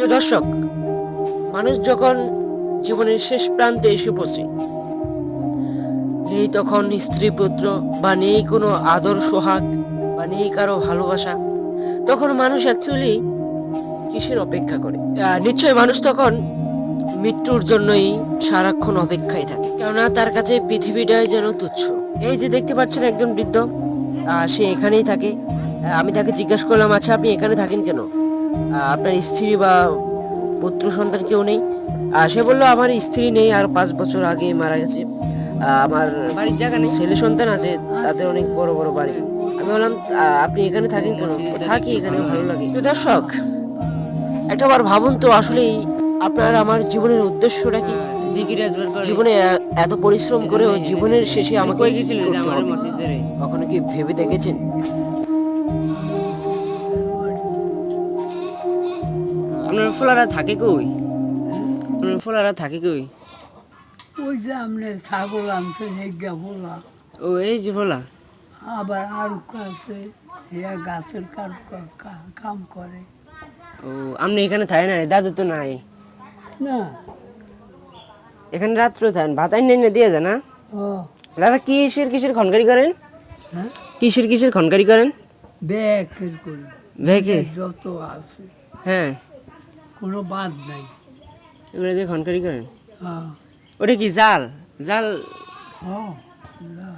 প্রিয় দর্শক, মানুষ যখন জীবনের শেষ প্রান্তে এসে পড়ছে নেই তখন স্ত্রী, পুত্র বা নেই কোনো আদর, সোহাগ বা নেই কারও ভালোবাসা, তখন মানুষ অ্যাকচুয়ালি কিসের অপেক্ষা করে? নিশ্চয় মানুষ তখন মৃত্যুর জন্যই সারাক্ষণ অপেক্ষায় থাকে। কেননা তার কাছে পৃথিবীটাই যেন তুচ্ছ। এই যে দেখতে পাচ্ছেন একজন বৃদ্ধ সে এখানেই থাকে। আমি তাকে জিজ্ঞাসা করলাম আচ্ছা আপনি এখানে থাকেন কেন? আপনার স্ত্রী বা পুত্র সন্তান কেউ নেই? সে বলল আমার স্ত্রী নেই আর পাঁচ বছর আগে মারা গেছে। আমার বাড়ির জায়গা নেই। ছেলে সন্তান আছে তাদের অনেক বড় বড় বাড়ি। আমি বললাম আপনি এখানে থাকেন কেন? থাকি এখানে ভালো লাগে। দর্শক একটা বার ভাবুন তো আসলে আপনার আমার জীবনের উদ্দেশ্যটা কি? আসবার জীবনে এত পরিশ্রম করেও জীবনের শেষে আমাকে কই কি গেছিল যে করতে আমার হবে? মসজিদে? রে? কখনো কি ভেবে দেখেছেন? আপনার ফোলারা থাকে কই? আপনার ফোলারা থাকে কই? ওই যে আপনি ছাগল আনছেন এগা বলা ও এই যে ফোলা আবার আর আছে ইয়া গাছের কার কা- কাম করে। ও আপনি এখানে থাকে না দাদু তো নাই। না। এখানে রাত্র থাকেন? ভাত আইন না দিয়ে যায় না ও। দাদা কিসের কিসের খনকারি করেন? হ্যাঁ? কিসের কিসের খনকারি করেন? ব্যাকের করে। ভেকে যত আছে। হ্যাঁ। কোনো বাদ নাই। এগুলো দিয়ে খনকারি করেন? হ্যাঁ। ওটা কি জাল? জাল ও না